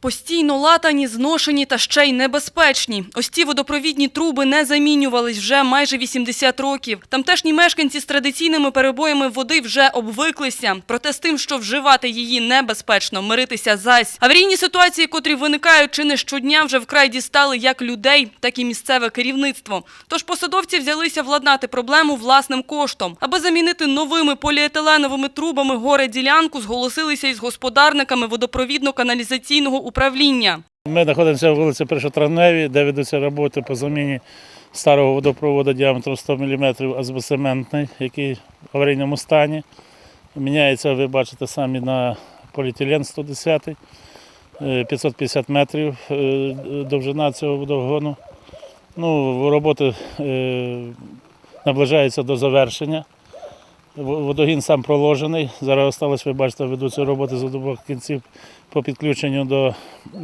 Постійно латані, зношені та ще й небезпечні. Ось ці водопровідні труби не замінювались вже майже 80 років. Тамтешні мешканці з традиційними перебоями води вже обвиклися. Проте з тим, що вживати її небезпечно, миритися зась. Аварійні ситуації, котрі виникають чи не щодня, вже вкрай дістали як людей, так і місцеве керівництво. Тож посадовці взялися владнати проблему власним коштом. Аби замінити новими поліетиленовими трубами горе ділянку, зголосилися із господарниками водопровідно-каналізаційного управління. Ми знаходимося в вулиці Першотравневій, де ведуться роботи по заміні старого водопроводу діаметром 100 мм азбоцементний, який в аварійному стані. Міняється, ви бачите самі на поліетилен 110, е, 550 метрів е, довжина цього водогону. Ну, роботи е, наближаються до завершення. Водогін сам проложений. Зараз осталось, ви бачите, ведуться роботи з обох кінців по підключенню до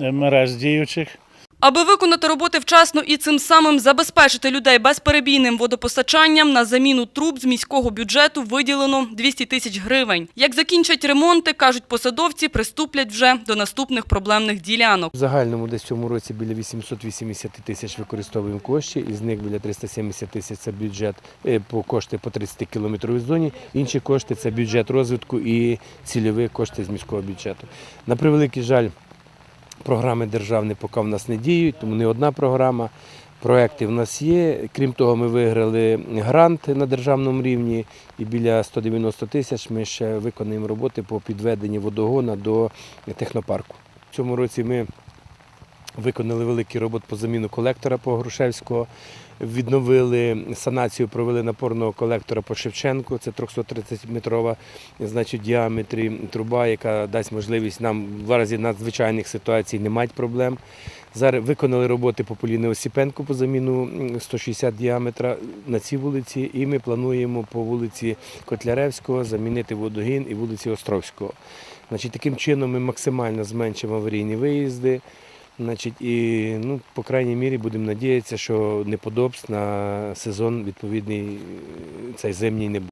е, мереж діючих. Аби виконати роботи вчасно і цим самим забезпечити людей безперебійним водопостачанням, на заміну труб з міського бюджету виділено 200 тисяч гривень. Як закінчать ремонти, кажуть посадовці, приступлять вже до наступних проблемних ділянок. В загальному десь в цьому році біля 880 тисяч використовуємо коштів, із них біля 370 тисяч це бюджет е, по кошти по 30 кілометровій зоні. Інші кошти це бюджет розвитку і цільові кошти з міського бюджету. На превеликий жаль, програми державні поки в нас не діють, тому не одна програма. Проекти в нас є. Крім того, ми виграли грант на державному рівні і біля 190 тисяч ми ще виконуємо роботи по підведенню водогона до технопарку. В цьому році ми виконали великий робот по заміну колектора по Грушевського, відновили санацію, провели напорного колектора по Шевченку, це 330-метрова значить, діаметрі труба, яка дасть можливість нам в разі надзвичайних ситуацій не мати проблем. Зараз виконали роботи по Поліни Осіпенко по заміну 160 діаметра на цій вулиці, і ми плануємо по вулиці Котляревського замінити водогін і вулиці Островського. Значить, таким чином ми максимально зменшимо аварійні виїзди. Значить, і ну, по крайній мірі будемо надіятися, що неподобств на сезон відповідний е, цей зимній не буде.